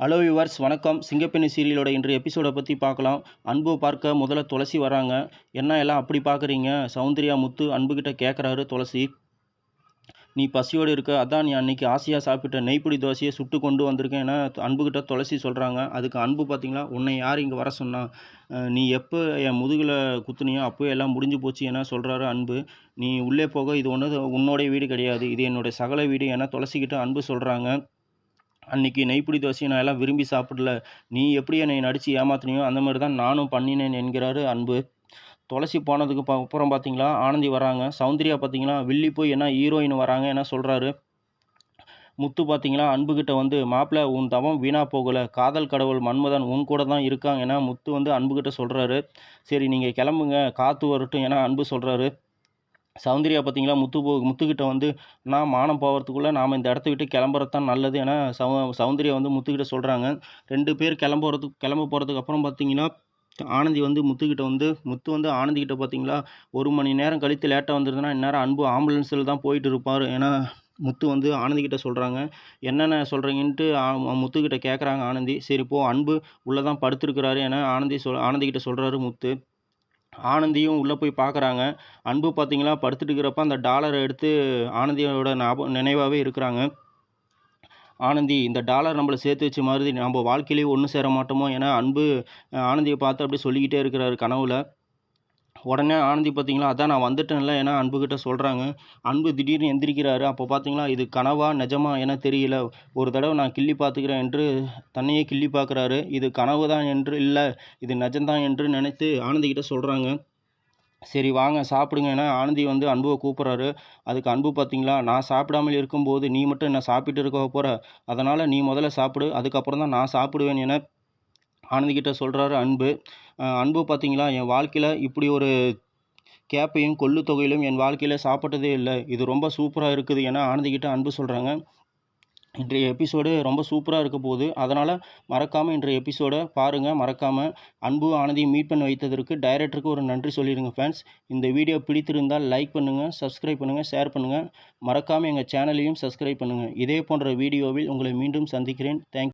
Hello viewers வணக்கம். சிங்கப்பெண்ணி சீரியலோட இன்றைய எபிசோடை பற்றி பார்க்கலாம். அன்பு பார்க்க முதல்ல துளசி வராங்க. என்ன எல்லாம் அப்படி பார்க்குறீங்க? சௌந்தர்யா முத்து அன்புக்கிட்ட கேட்குறாரு துளசி. நீ பசியோடு இருக்க. அதான் நீ அன்னைக்கு ஆசையாக சாப்பிட்ட நெய்ப்பிடி தோசையை சுட்டு கொண்டு வந்திருக்கேன் ஏன்னா அன்புக்கிட்ட துளசி சொல்கிறாங்க அதுக்கு அன்பு பார்த்தீங்களா உன்னை யார் இங்கே வர சொன்னா? நீ எப்போ என் முதுகில் குத்துனியோ அப்போ எல்லாம் முடிஞ்சு போச்சு என்ன சொல்கிறாரு அன்பு. நீ உள்ளே போக இது ஒன்று உன்னோடைய வீடு கிடையாது. இது என்னுடைய சகல வீடு ஏன்னா துளசிக்கிட்ட அன்பு சொல்கிறாங்க அன்னைக்கு நெய்ப்பிடி தோசையை நான் எல்லாம் விரும்பி சாப்பிடல. நீ எப்படி என்னை நடித்து ஏமாத்துனியோ அந்த மாதிரி தான் நானும் பண்ணினேன் என்கிறாரு அன்பு. துளசி போனதுக்கு அப்புறம் பார்த்தீங்களா ஆனந்தி வராங்க. சௌந்தர்யா பார்த்தீங்களா வில்லி போய் என்ன ஹீரோயின் வராங்க என்ன சொல்கிறாரு முத்து பார்த்தீங்களா அன்புக்கிட்ட வந்து மாப்பிள்ளை உன் தவம் வீணாக போகலை. காதல் கடவுள் மன்மதன் உன் கூட தான் இருக்காங்க ஏன்னா முத்து வந்து அன்புக்கிட்ட சொல்கிறாரு சரி நீங்கள் கிளம்புங்க காற்று வரட்டும் ஏன்னா அன்பு சொல்கிறாரு சௌந்தர்யா பார்த்தீங்களா முத்து போ முத்துக்கிட்ட வந்து நான் மானம் போகிறதுக்குள்ளே நாம் இந்த இடத்த விட்டு கிளம்புறது தான் நல்லது ஏன்னா சௌ சௌந்தர்யா வந்து முத்துக்கிட்ட சொல்கிறாங்க ரெண்டு பேர் கிளம்புறதுக்கு கிளம்ப போகிறதுக்கு அப்புறம் பார்த்தீங்கன்னா ஆனந்தி வந்து முத்துக்கிட்ட வந்து முத்து வந்து ஆனந்திக்கிட்ட பார்த்தீங்களா ஒரு மணி நேரம் கழித்து லேட்டாக வந்துருதுன்னா இந்நேரம் அன்பு ஆம்புலன்ஸில் தான் போயிட்டு இருப்பார் ஏன்னா முத்து வந்து ஆனந்திக்கிட்ட சொல்கிறாங்க என்னென்ன சொல்கிறீங்கன்ட்டு முத்துக்கிட்ட கேட்குறாங்க ஆனந்தி. சரி போ அன்பு உள்ளே தான் படுத்துருக்கிறாரு ஏன்னா ஆனந்தி சொல் ஆனந்திக்கிட்ட சொல்கிறாரு முத்து. ஆனந்தியும் உள்ளே போய் பார்க்குறாங்க அன்பு பார்த்தீங்களா படுத்துட்டு இருக்கிறப்ப அந்த டாலரை எடுத்து ஆனந்தியோட ஞாபகம் நினைவாகவே இருக்கிறாங்க. ஆனந்தி இந்த டாலர் நம்மளை சேர்த்து வச்ச மாதிரி நம்ம வாழ்க்கையிலேயே ஒன்று சேர மாட்டோமோ? ஏன்னா அன்பு ஆனந்தியை பார்த்து அப்படியே சொல்லிக்கிட்டே இருக்கிறாரு கனவுல. உடனே ஆனந்தி பார்த்தீங்களா அதான் நான் வந்துட்டேன்ல ஏன்னா அன்புக்கிட்ட சொல்கிறாங்க அன்பு திடீர்னு எந்திரிக்கிறாரு. அப்போ பார்த்தீங்களா இது கனவா நிஜமா என தெரியல. ஒரு தடவை நான் கிள்ளி பார்த்துக்கிறேன் என்று தன்னையே கிள்ளி பார்க்குறாரு. இது கனவு தான் என்று இல்லை இது நிஜம்தான் என்று நினைத்து ஆனந்திக்கிட்ட சொல்கிறாங்க சரி வாங்க சாப்பிடுங்க ஏன்னா ஆனந்தி வந்து அன்புவை கூப்பிட்றாரு. அதுக்கு அன்பு பார்த்தீங்களா நான் சாப்பிடாமல் இருக்கும்போது நீ மட்டும் என்ன சாப்பிட்டு இருக்க போகிற அதனால் நீ முதல்ல சாப்பிடு. அதுக்கப்புறம் தான் நான் சாப்பிடுவேன் என ஆனந்திக்கிட்ட சொல்கிறாரு அன்பு அன்பு பார்த்தீங்களா என் வாழ்க்கையில் இப்படி ஒரு கேப்பையும் கொள்ளு தொகையிலும் என் வாழ்க்கையில் சாப்பிட்டதே இல்லை. இது ரொம்ப சூப்பராக இருக்குது என ஆனந்திக்கிட்ட அன்பு சொல்கிறாங்க இன்றைய எபிசோடு ரொம்ப சூப்பராக இருக்க போகுது. அதனால் மறக்காமல் இன்றைய எபிசோடை பாருங்கள் மறக்காமல் அன்பு ஆனந்தி மீட் பண்ண வைத்ததற்கு டைரக்டருக்கு ஒரு நன்றி சொல்லிடுங்க ஃப்ரெண்ட்ஸ் இந்த வீடியோ பிடித்திருந்தால் லைக் பண்ணுங்கள் சப்ஸ்கிரைப் பண்ணுங்கள் ஷேர் பண்ணுங்கள் மறக்காமல் எங்கள் சேனலையும் சப்ஸ்கிரைப் பண்ணுங்கள் இதே போன்ற வீடியோவில் உங்களை மீண்டும் சந்திக்கிறேன். தேங்க்